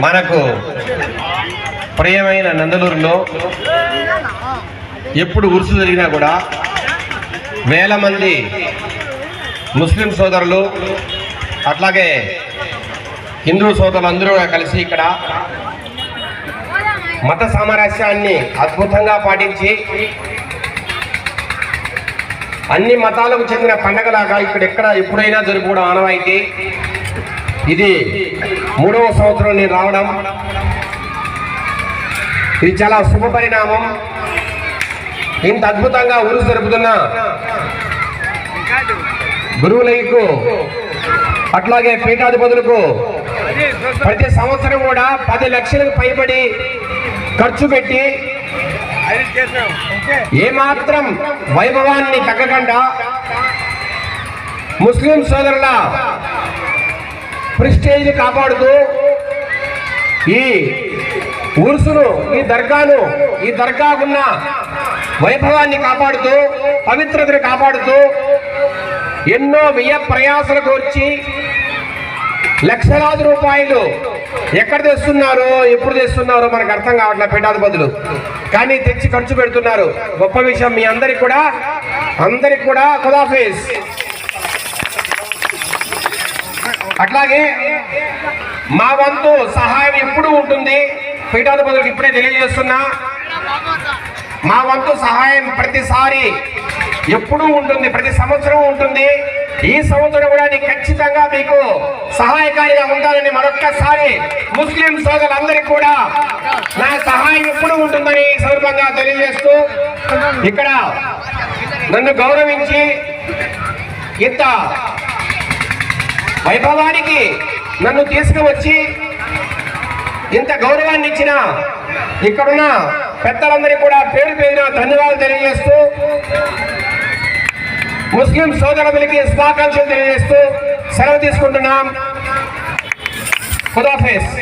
మనకు ప్రియమైన నందలూరులో ఎప్పుడు ఉరుసు జరిగినా కూడా వేల మంది ముస్లిం సోదరులు అట్లాగే హిందూ సోదరులు అందరూ కలిసి ఇక్కడ మత సామరస్యాన్ని అద్భుతంగా పాటించి అన్ని మతాలకు చెందిన పండగలాగా ఇక్కడ ఎక్కడ ఎప్పుడైనా జరుపుకోవడం ఆనవాయితీ. ఇది మూడవ సంవత్సరం నేను రావడం. ఇది చాలా శుభ పరిణామం. ఇంత అద్భుతంగా ఊరు జరుపుతున్న గురువులకు అట్లాగే పీఠాధిపతులకు ప్రతి సంవత్సరం కూడా పది లక్షలకు పైబడి ఖర్చు పెట్టి ఏమాత్రం వైభవాన్ని తగ్గకుండా ముస్లిం సోదరుల ప్రిస్టేజ్ కాపాడుతూ ఈ ఉరుసును ఈ దర్గాను ఈ దర్గాకున్న వైభవాన్ని కాపాడుతూ పవిత్రతను కాపాడుతూ ఎన్నో వ్యయ ప్రయాసలు కోర్చి లక్షలాది రూపాయలు ఎక్కడ తెస్తున్నారో ఎప్పుడు తెస్తున్నారో మనకు అర్థం కావట్లేదు పీఠాధిపతులు. కానీ తెచ్చి ఖర్చు పెడుతున్నారు. గొప్ప విషయం మీ అందరికి కూడా అందరికి కూడా ఖుదాఫీజ్ అట్లాగే మా వంతు సహాయం ఎప్పుడు ఉంటుంది. పీఠాధిపతులకు ఇప్పుడే తెలియజేస్తున్నా. మా వంతు సహాయం ప్రతిసారి ఎప్పుడూ ఉంటుంది ప్రతి సంవత్సరం ఉంటుంది. ఈ సంవత్సరం కూడా ఖచ్చితంగా మీకు సహాయకారిగా ఉండాలని మరొక్కసారి ముస్లిం సోదరులందరికీ కూడా నా సహాయం ఎప్పుడు ఉంటుందని సందర్భంగా తెలియజేస్తూ ఇక్కడ నన్ను గౌరవించి ఇంత వైభవానికి నన్ను తీసుకువచ్చి ఇంత గౌరవాన్ని ఇచ్చిన ఇక్కడున్న పెద్దలందరికీ కూడా పేరు పేరున ధన్యవాదాలు తెలియజేస్తూ ముస్లిం సోదరులకి శుభాకాంక్షలు తెలియజేస్తూ సెలవు తీసుకుంటున్నాం. ఖుదాఫేస్